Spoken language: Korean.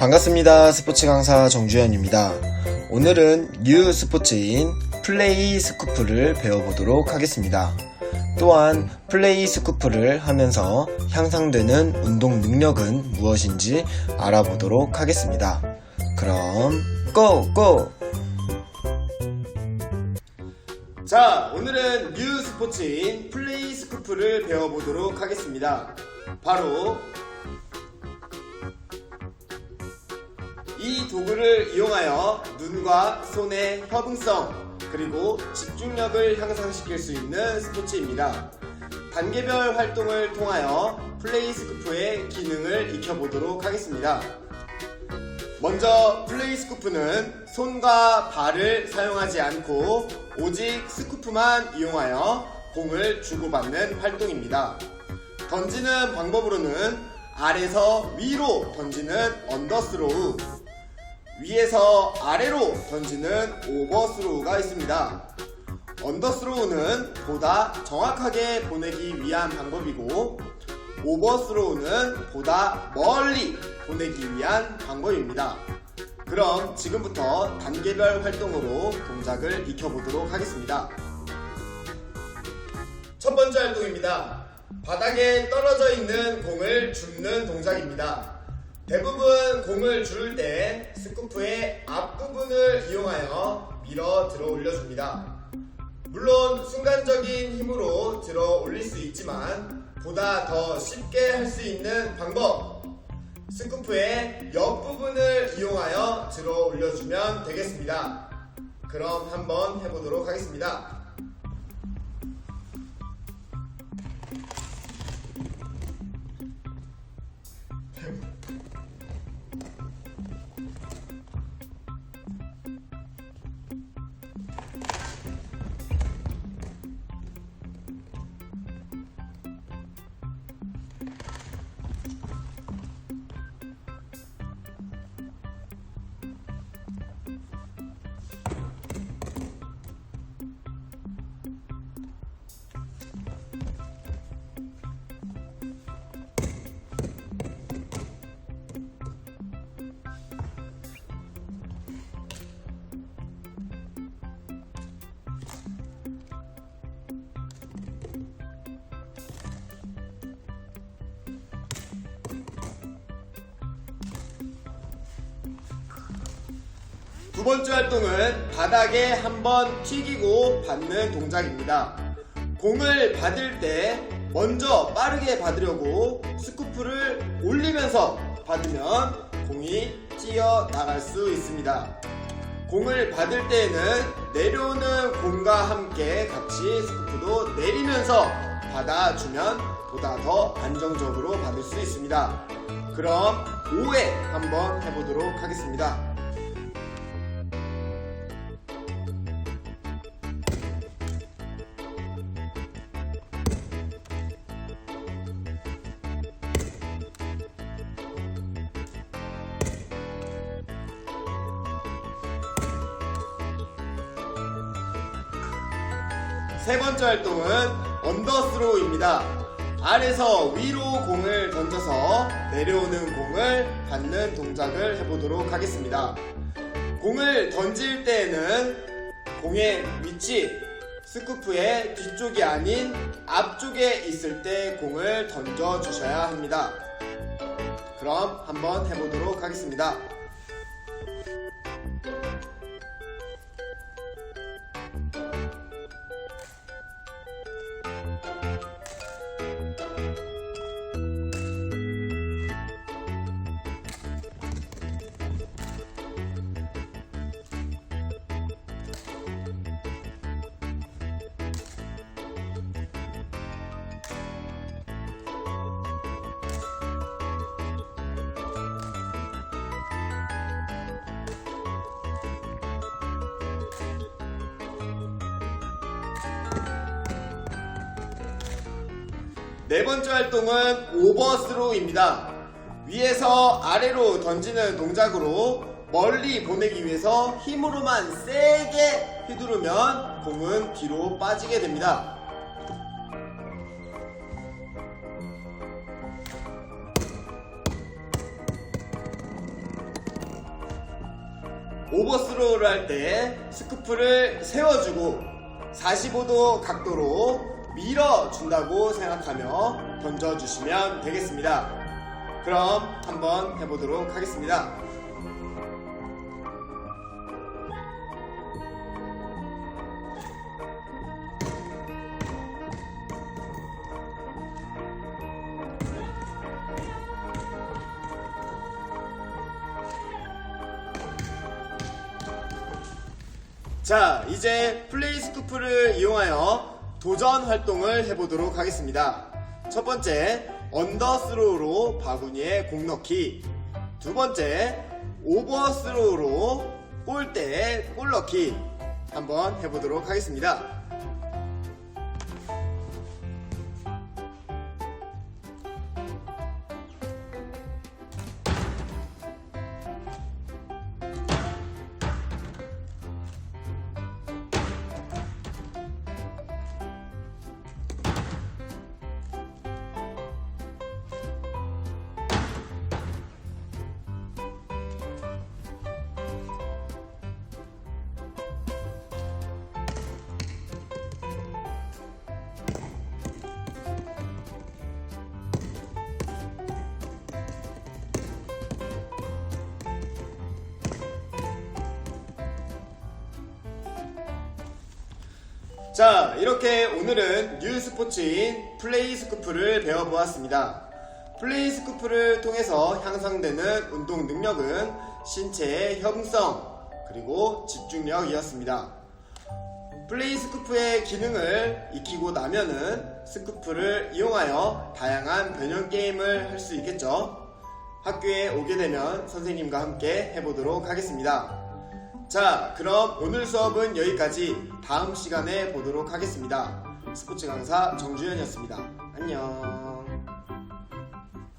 반갑습니다. 스포츠 강사 정주현입니다. 오늘은 뉴 스포츠인 플레이 스쿠프를 배워보도록 하겠습니다. 또한 플레이 스쿠프를 하면서 향상되는 운동 능력은 무엇인지 알아보도록 하겠습니다. 그럼 고! 고! 자, 오늘은 뉴 스포츠인 플레이 스쿠프를 배워보도록 하겠습니다. 바로 이 도구를 이용하여 눈과 손의 협응성 그리고 집중력을 향상시킬 수 있는 스포츠입니다. 단계별 활동을 통하여 플레이 스쿠프의 기능을 익혀보도록 하겠습니다. 먼저 플레이 스쿠프는 손과 발을 사용하지 않고 오직 스쿠프만 이용하여 공을 주고받는 활동입니다. 던지는 방법으로는 아래서 위로 던지는 언더스로우, 위에서 아래로 던지는 오버스로우가 있습니다. 언더스로우는 보다 정확하게 보내기 위한 방법이고 오버스로우는 보다 멀리 보내기 위한 방법입니다. 그럼 지금부터 단계별 활동으로 동작을 익혀보도록 하겠습니다. 첫 번째 활동입니다. 바닥에 떨어져 있는 공을 줍는 동작입니다. 대부분 공을 줄 때 스쿠프의 앞부분을 이용하여 밀어 들어 올려줍니다. 물론 순간적인 힘으로 들어 올릴 수 있지만 보다 더 쉽게 할 수 있는 방법 스쿠프의 옆부분을 이용하여 들어 올려주면 되겠습니다. 그럼 한번 해보도록 하겠습니다. 두 번째 활동은 바닥에 한번 튀기고 받는 동작입니다. 공을 받을 때 먼저 빠르게 받으려고 스쿠프를 올리면서 받으면 공이 튀어 나갈 수 있습니다. 공을 받을 때에는 내려오는 공과 함께 같이 스쿠프도 내리면서 받아주면 보다 더 안정적으로 받을 수 있습니다. 그럼 5회 한번 해보도록 하겠습니다. 세 번째 활동은 언더스로우입니다. 아래서 위로 공을 던져서 내려오는 공을 받는 동작을 해보도록 하겠습니다. 공을 던질 때에는 공의 위치, 스쿠프의 뒤쪽이 아닌 앞쪽에 있을 때 공을 던져 주셔야 합니다. 그럼 한번 해보도록 하겠습니다. 네 번째 활동은 오버스로우입니다. 위에서 아래로 던지는 동작으로 멀리 보내기 위해서 힘으로만 세게 휘두르면 공은 뒤로 빠지게 됩니다. 오버스로우를 할 때 스쿠프를 세워주고 45도 각도로 밀어준다고 생각하며 던져주시면 되겠습니다. 그럼 한번 해보도록 하겠습니다. 자, 이제 플레이 스쿠프를 이용하여 도전 활동을 해보도록 하겠습니다. 첫 번째, 언더스로우로 바구니에 공 넣기. 두 번째, 오버스로우로 골대에 골 넣기. 한번 해보도록 하겠습니다. 자, 이렇게 오늘은 뉴 스포츠인 플레이 스쿠프를 배워보았습니다. 플레이 스쿠프를 통해서 향상되는 운동 능력은 신체의 형성, 그리고 집중력이었습니다. 플레이 스쿠프의 기능을 익히고 나면은 스쿠프를 이용하여 다양한 변형 게임을 할 수 있겠죠. 학교에 오게 되면 선생님과 함께 해보도록 하겠습니다. 자, 그럼 오늘 수업은 여기까지 다음 시간에 보도록 하겠습니다. 스포츠 강사 정주현이었습니다. 안녕.